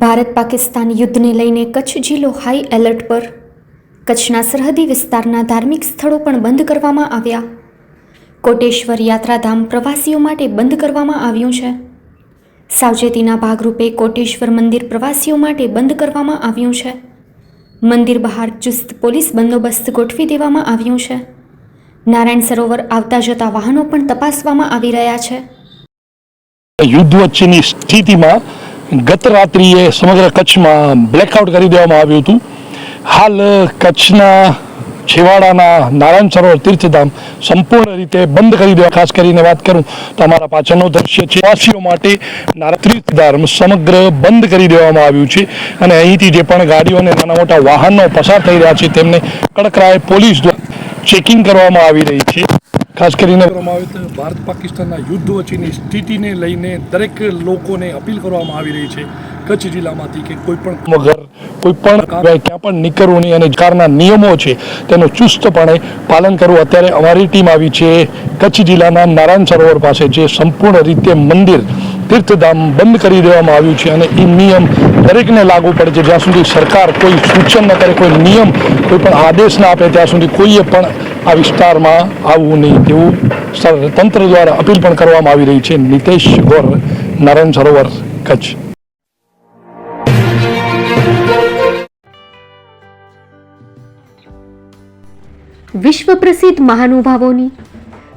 ભારત પાકિસ્તાન યુદ્ધને લઈને કચ્છ જિલ્લો high alert પર. કચ્છના સરહદી વિસ્તારના ધાર્મિક સ્થળો પણ બંધ કરવામાં આવ્યા. કોટેશ્વર યાત્રાધામ પ્રવાસીઓ માટે બંધ કરવામાં આવ્યું છે. સાવચેતીના ભાગરૂપે કોટેશ્વર મંદિર પ્રવાસીઓ માટે બંધ કરવામાં આવ્યું છે. મંદિર બહાર ચુસ્ત પોલીસ બંદોબસ્ત ગોઠવી દેવામાં આવ્યું છે. નારાયણ સરોવર આવતા જતા વાહનો પણ તપાસવામાં આવી રહ્યા છે. યુદ્ધ વચ્ચેની સ્થિતિમાં ગત રાત્રિએ સમગ્ર કચ્છમાં બ્લેકઆઉટ કરી દેવામાં આવ્યું હતું. હાલ કચ્છના છેવાડાના નારાયણ સરોવર તીર્થધામ સંપૂર્ણ રીતે બંધ કરી દેવા, ખાસ કરીને વાત કરું તો અમારા પાછળનો દ્રશ્ય છે. વાસીઓ માટે નારાયણ તીર્થધામ સમગ્ર બંધ કરી દેવામાં આવ્યું છે અને અહીંથી જે પણ ગાડીઓ અને નાના મોટા વાહનો પસાર થઈ રહ્યા છે તેમને કડકરાએ પોલીસ દ્વારા ચેકિંગ કરવામાં આવી રહી છે. ખાસ કરીને કરવામાં આવે તો ભારત પાકિસ્તાનના યુદ્ધ વચ્ચેની સ્થિતિને લઈને દરેક લોકોને અપીલ કરવામાં આવી રહી છે કચ્છ જિલ્લામાંથી કે કોઈ પણ વગર કોઈ પણ ક્યાં પણ નીકળવું નહીં અને કારના નિયમો છે તેનું ચુસ્તપણે પાલન કરવું. અત્યારે અમારી ટીમ આવી છે કચ્છ જિલ્લાના નારાયણ સરોવર પાસે જે સંપૂર્ણ રીતે મંદિર તીર્થધામ બંધ કરી દેવામાં આવ્યું છે અને એ નિયમ દરેકને લાગુ પડે છે. જ્યાં સુધી સરકાર કોઈ સૂચન ન કરે, કોઈ નિયમ, કોઈ પણ આદેશ ના આપે, ત્યાં સુધી કોઈએ પણ આ વિસ્તારમાં આવવું નહીં. તેવું તંત્ર દ્વારા અપીલ પણ કરવામાં આવી રહી છે. નિતેશ ગોર નારાયણ સરોવર, કચ્છ. વિશ્વ પ્રસિદ્ધ મહાનુભાવોની